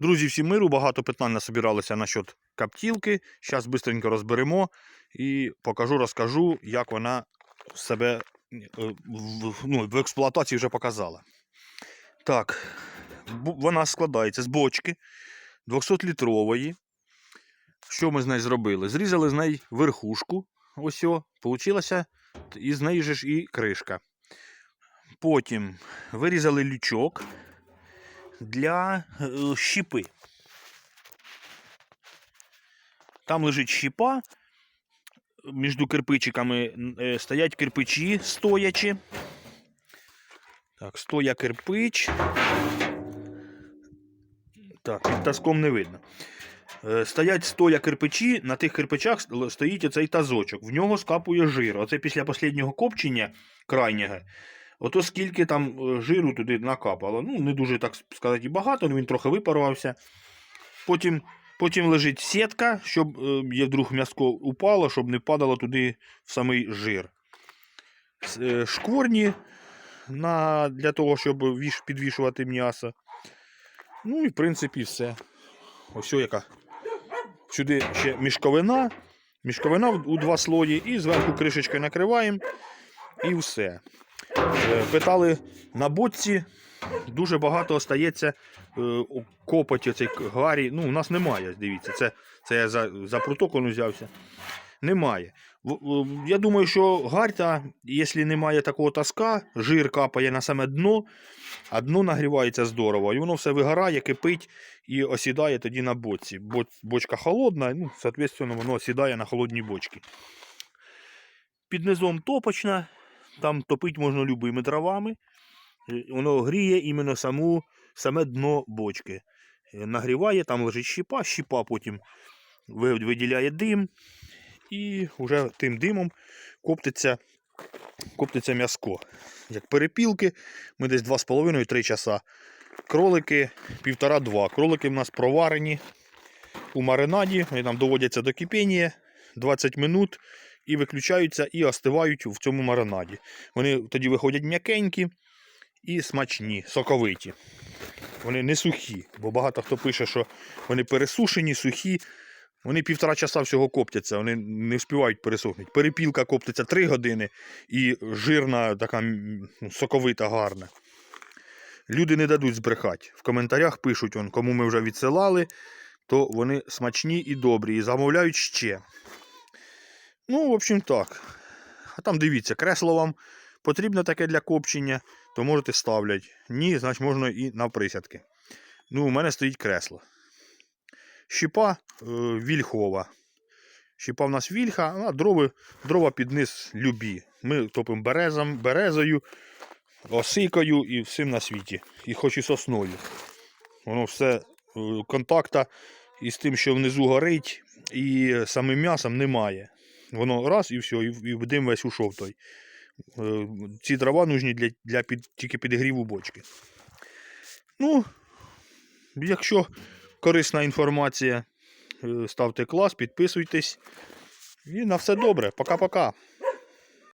Друзі, всім миру, багато питань насобиралися насчет каптілки. Зараз швидко розберемо і покажу, розкажу, як вона себе е, ну, в експлуатації вже показала. Так, вона складається з бочки 200-літрової. Що ми з нею зробили? Зрізали з неї верхушку. Ось о, получилася, і з неї ж і кришка. Потім вирізали лючок для е, щіпи. Там лежить щіпа. Між кирпичиками е, стоять кирпичі стоячі. Так, стоя кирпич. Так, під таском не видно. Е, Стоять стоя кирпичі, на тих кирпичах стоїть оцей тазочок. В нього скапує жир. Оце після останнього копчення крайнього. Ото скільки там е, жиру туди накапало. Ну, не дуже, так сказати, і багато, він трохи випарувався. Потім, потім лежить сітка, щоб е, вдруг м'яско упало, щоб не падало туди в самий жир. Е, Шкворні на, для того, щоб віш, підвішувати м'ясо. Ну і в принципі все. Ось яка. Сюди ще мішковина. Мішковина у два слої і зверху кришечкою накриваємо. І все. Е, Питали на боці, дуже багато остається е, копоті цей гарі. Ну, у нас немає, дивіться. Це, це я за, за протокол взявся. Немає. Я думаю, що гарта, якщо немає такого таска, жир капає на саме дно, а дно нагрівається здорово, і воно все вигорає, кипить і осідає тоді на боці. Бочка холодна, ну, соответственно, воно осідає на холодній бочці. Під низом топочна, там топити можна любими дровами. Е, Воно гріє іменно саму, саме дно бочки. Е, Нагріває, там лежить щіпа, щіпа потім виділяє дим, і вже тим димом коптиться, коптиться м'яско. Як перепілки, ми десь 2,5-3 часа. Кролики півтора-два. Кролики в нас проварені у маринаді, вони там доводяться до кипіння 20 минут і виключаються і остивають в цьому маринаді. Вони тоді виходять м'якенькі і смачні, соковиті. Вони не сухі, бо багато хто пише, що вони пересушені, сухі. Вони півтора часа всього коптяться, вони не встигають пересохнути. Перепілка коптиться 3 години і жирна, така ну, соковита, гарна. Люди не дадуть збрехати. В коментарях пишуть, он, кому ми вже відсилали, то вони смачні і добрі, і замовляють ще. Ну, в общем, так. А там дивіться, кресло вам потрібно таке для копчення, то можете ставлять. Ні, значить можна і на присядки. Ну, у мене стоїть кресло. Щіпа е, вільхова. Щіпа в нас вільха, а дрови, дрова під низ любі. Ми топимо березом, березою, осикою і всім на світі. І хоч і сосною. Воно все е, контакта із тим, що внизу горить, і самим м'ясом немає. Воно раз і все, і, дим весь ушов той. Е, Ці дрова нужні для, для під, тільки підігріву бочки. Ну, якщо корисна інформація, е, ставте клас, підписуйтесь. І на все добре. Пока-пока.